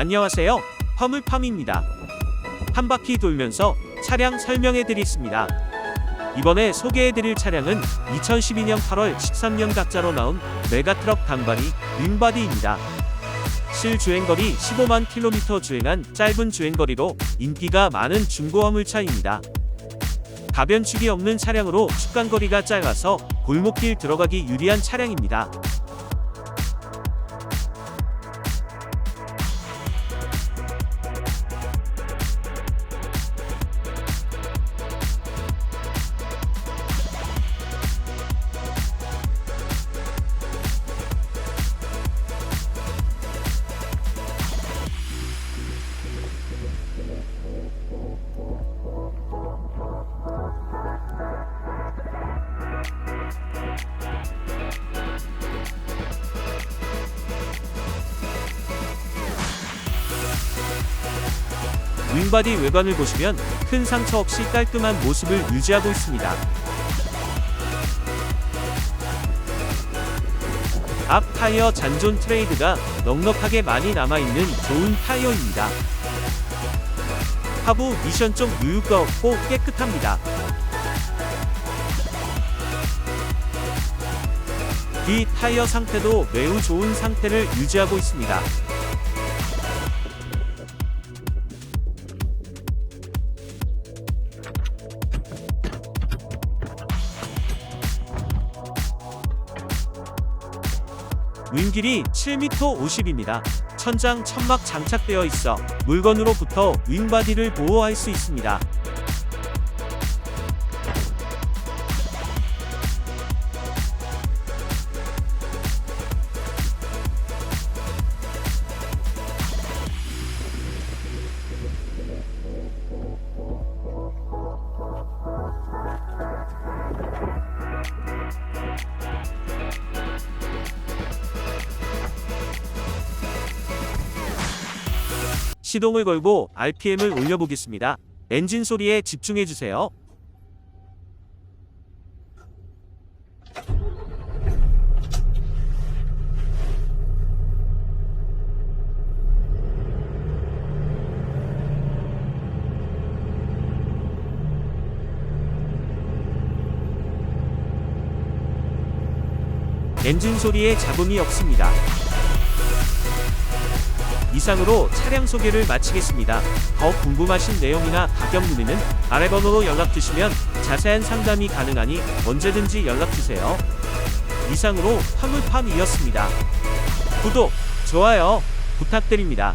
안녕하세요. 화물팜입니다. 한 바퀴 돌면서 차량 설명해 드리겠습니다. 이번에 소개해 드릴 차량은 2012년 8월 13년 각자로 나온 메가트럭 단발이 윙바디입니다. 실 주행거리 15만 킬로미터 주행한 짧은 주행거리로 인기가 많은 중고 화물차입니다. 가변축이 없는 차량으로 축간거리가 짧아서 골목길 들어가기 유리한 차량입니다. 윙바디 외관을 보시면 큰 상처 없이 깔끔한 모습을 유지하고 있습니다. 앞 타이어 잔존 트레이드가 넉넉하게 많이 남아있는 좋은 타이어입니다. 하부 미션 좀 유유가 없고 깨끗합니다. 뒤 타이어 상태도 매우 좋은 상태를 유지하고 있습니다. 윙 길이 7m 50입니다. 천장 천막 장착되어 있어 물건으로부터 윙바디를 보호할 수 있습니다. 시동을 걸고 RPM을 올려보겠습니다. 엔진 소리에 집중해 주세요. 엔진 소리에 잡음이 없습니다. 이상으로 차량 소개를 마치겠습니다. 더 궁금하신 내용이나 가격 문의는 아래 번호로 연락 주시면 자세한 상담이 가능하니 언제든지 연락 주세요. 이상으로 화물팜이었습니다. 구독, 좋아요 부탁드립니다.